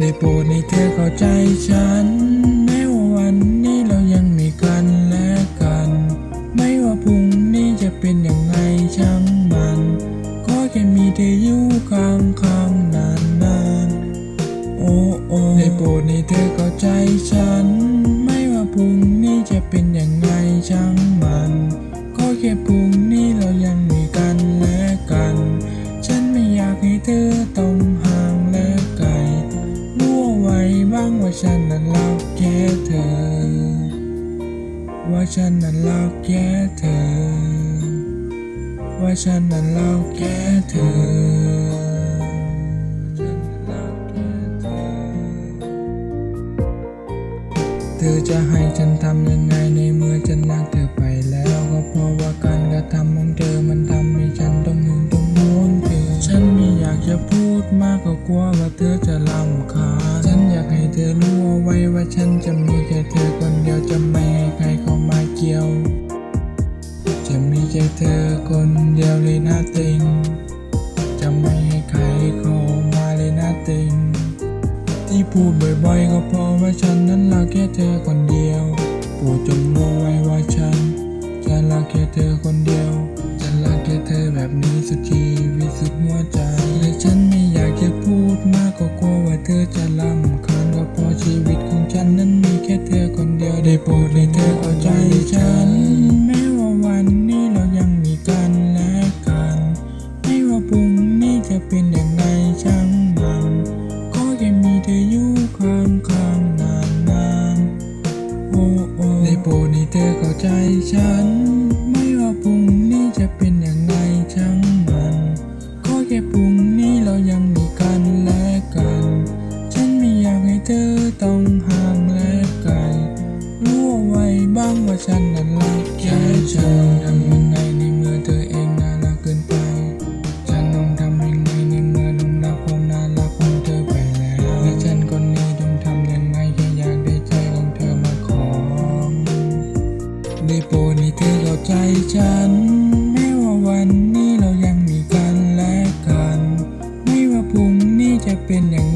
ได้โปรดให้เธอเข้าใจฉัน แม้ว่าวันนี้เรายังมีกันและกัน ไม่ว่าพรุ่งนี้จะเป็นยังไงช่างมันขอแค่มีเธออยู่ข้างข้างๆนานนานๆโอ้โอ้ได้โปรดให้เธอเข้าใจฉัน ไม่ว่าพรุ่งนี้จะเป็นยังไงช่างมันขอแค่พรุ่ง ฉันนั้นรักแค่เธอ ว่าฉันนั้นรักแค่เธอ ว่าฉันนั้นรักแค่เธอเธอจะให้ฉันทำยังไงในเมื่อฉันรักเธอไปแล้วก็เพราะว่าการกระทำของเธอมันทำให้ฉันต้องหึงต้องหวงเธอฉันไม่อยากจะพูดมากก็กลัวว่าเธอจะรำคาญ อยากให้เธอรู้เอาไว้ว่าฉันจะมีแค่เธอคนเดียวจะไม่ให้ใครเข้ามาเกี่ยว จะมีแค่เธอคนเดียวเลยนะติง จะไม่ให้ใครเข้ามาเลยนะติง ที่พูดบ่อยๆก็เพราะว่าฉันนั้นรักแค่เธอคนเดียว โปรดจงรู้ไว้ว่าฉันฉัน เดียวได้โปรดให้เธอเข้าใจฉัน แม้ว่าวันนี้เรายังมีกันและกัน ไม่ว่าพรุ่งนี้จะเป็นอย่างไรช่างมัน ก็แค่มีเธออยู่ข้างข้างนานนานโอ้โอ้ได้โปรดให้เธอเข้าใจฉัน ไม่ว่าพรุ่งนี้จะเป็นอย่างไรช่างมัน ก็แค่พรุ่งนี้เรายังมีกันและกัน ฉันไม่อยากให้เธอต้องห่า ได้โปรดให้เธอเข้าใจฉันแม้ว่าวันนี้เรายังมีกันและกัน ไม่ว่าพรุ่งนี้จะเป็นยังไงช่าง